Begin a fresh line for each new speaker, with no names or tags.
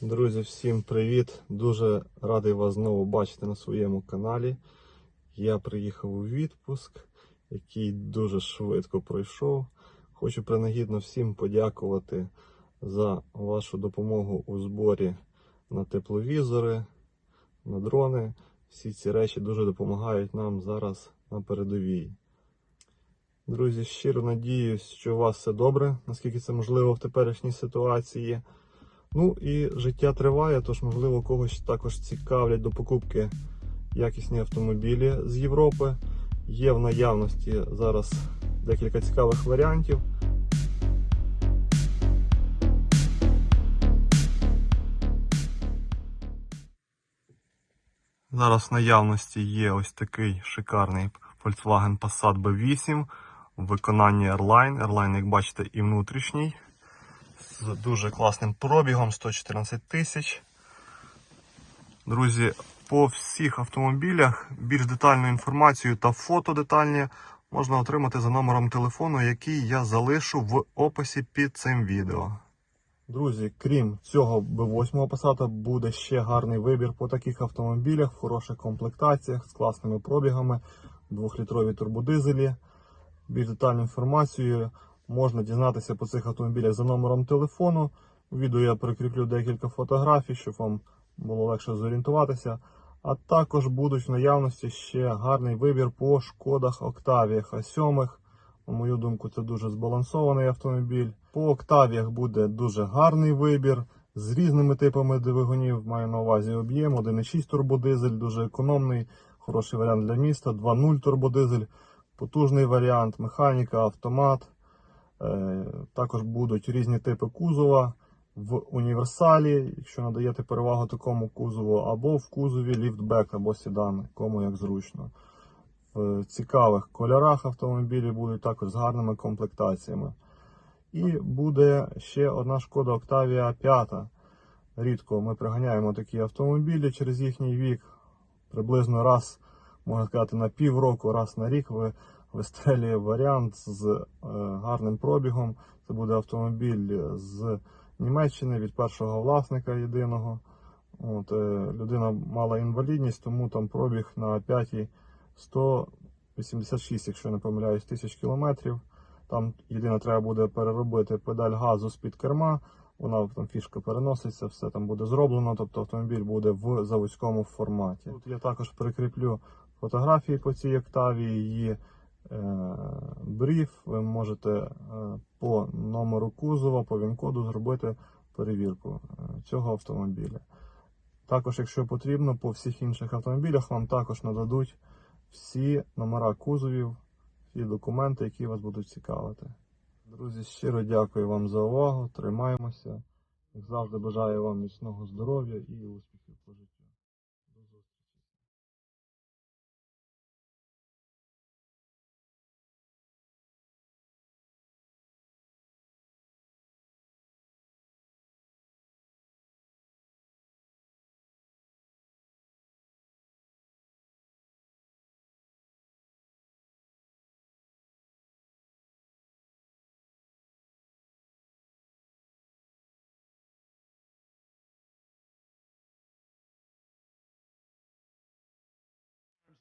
Друзі, всім привіт! Дуже радий вас знову бачити на своєму каналі. Я приїхав у відпуск, який дуже швидко пройшов. Хочу принагідно всім подякувати за вашу допомогу у зборі на тепловізори, на дрони. Всі ці речі дуже допомагають нам зараз на передовій. Друзі, щиро надіюсь, що у вас все добре, наскільки це можливо в теперішній ситуації. Ну і життя триває, тож, можливо, когось також цікавлять до покупки якісні автомобілі з Європи. Є в наявності зараз декілька цікавих варіантів. Зараз в наявності є ось такий шикарний Volkswagen Passat B8 в виконанні Airline. Airline, як бачите, і внутрішній з дуже класним пробігом 114 тисяч. Друзі, по всіх автомобілях більш детальну інформацію та фото детальні можна отримати за номером телефону, який я залишу в описі під цим відео. Друзі, крім цього B8 Passat, буде ще гарний вибір по таких автомобілях в хороших комплектаціях з класними пробігами, 2-літрові турбодизелі. Більш детальну інформацію можна дізнатися по цих автомобілях за номером телефону. У відео я прикріплю декілька фотографій, щоб вам було легше зорієнтуватися. А також будуть в наявності ще гарний вибір по шкодах Октавіях А7. На мою думку, це дуже збалансований автомобіль. По Октавіях буде дуже гарний вибір з різними типами двигунів. Маю на увазі об'єм 1,6 турбодизель, дуже економний, хороший варіант для міста, 2.0 турбодизель, потужний варіант, механіка, автомат. Е, Також будуть різні типи кузова в універсалі, якщо надаєте перевагу такому кузову, або в кузові ліфтбек або седан, кому як зручно. В цікавих кольорах автомобілі будуть також з гарними комплектаціями. І буде ще одна шкода Octavia 5. Рідко ми приганяємо такі автомобілі через їхній вік. Приблизно раз, можна сказати, на півроку, раз на рік ви вистрелює варіант з е, гарним пробігом. Це буде автомобіль з Німеччини від першого власника єдиного. От, е, людина мала інвалідність, тому там пробіг на 5 186, якщо не помиляюсь, тисяч кілометрів. Там єдине треба буде переробити педаль газу з-під керма. Вона там фішка переноситься, все там буде зроблено, тобто автомобіль буде в заводському форматі. Тут я також прикріплю фотографії по цій октаві, її бриф. Ви можете е, по номеру кузова, по він-коду зробити перевірку е, цього автомобіля. Також, якщо потрібно, по всіх інших автомобілях вам також нададуть всі номера кузовів, всі документи, які вас будуть цікавити. Друзі, щиро дякую вам за увагу. Тримаємося. Як завжди бажаю вам міцного здоров'я і успіхів.